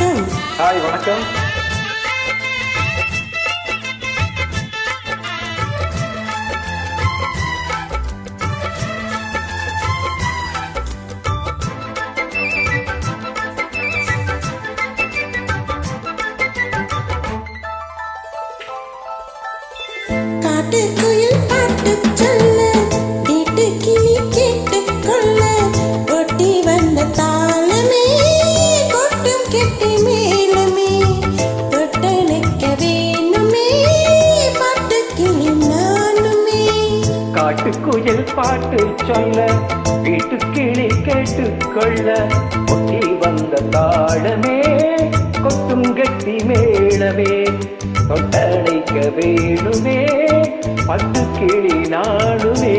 வணக்கம் ஹாய் வணக்கம் காட்டுக்குயில் பாட்டு குயில் பாட்டு சொல்ல வீட்டு கிளி கேட்டுக்கொள்ள ஒட்டி வந்த தாளமே கொத்தும் கட்டி மேளமே தொட்டணைக்க வேணுமே பட்டு கிளி நாடுமே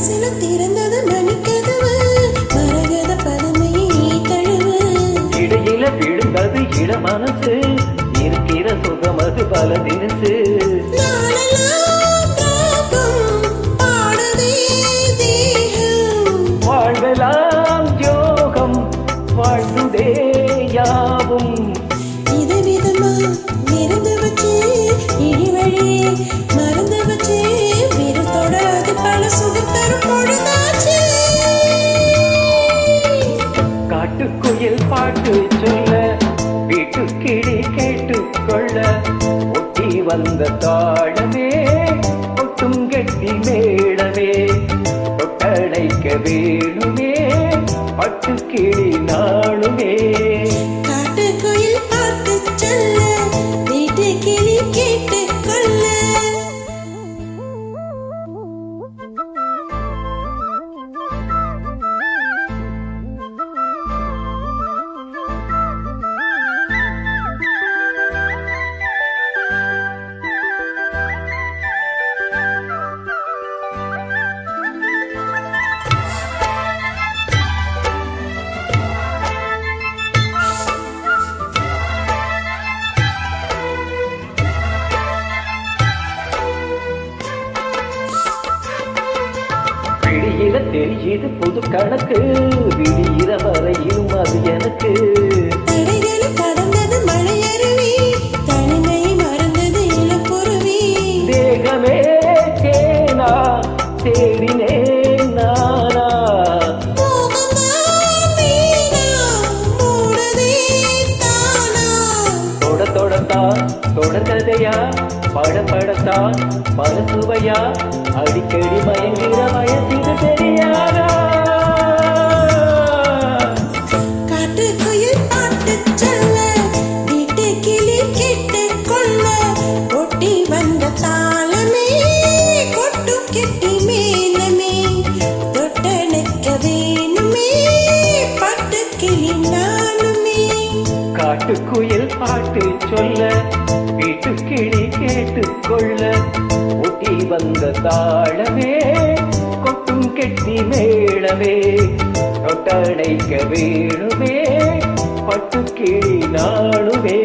மனசுல திறந்தது மணிக்கதவு. மரகத பதமையை தழுவு. இடையில விழுந்தது இள மனசு இருக்கிற சுகமது பல தினசு. வந்த தாழமே ஒட்டும் கெட்டி மேளமே ஒட்டடைக்க வேணுமே பட்டு கிளி விழியில தெரியுது புது கணக்கு. விடியிற வரையிலும் அது எனக்கு. கடந்தது மலையருவி தொடர்கதையா? பட படத்தான் மனசுவையா? அடிக்கடி மயங்கிற வயசிது தெரியாதா? காட்டுக்குயில் பாட்டு சொல்ல வீட்டு கிளி கேட்டுக்கொள்ள ஒட்டி வந்த தாளமே கொட்டும் கெட்டி மேளமே. தொட்டடைக்க வேணுமே பட்டு கிளி நாளுமே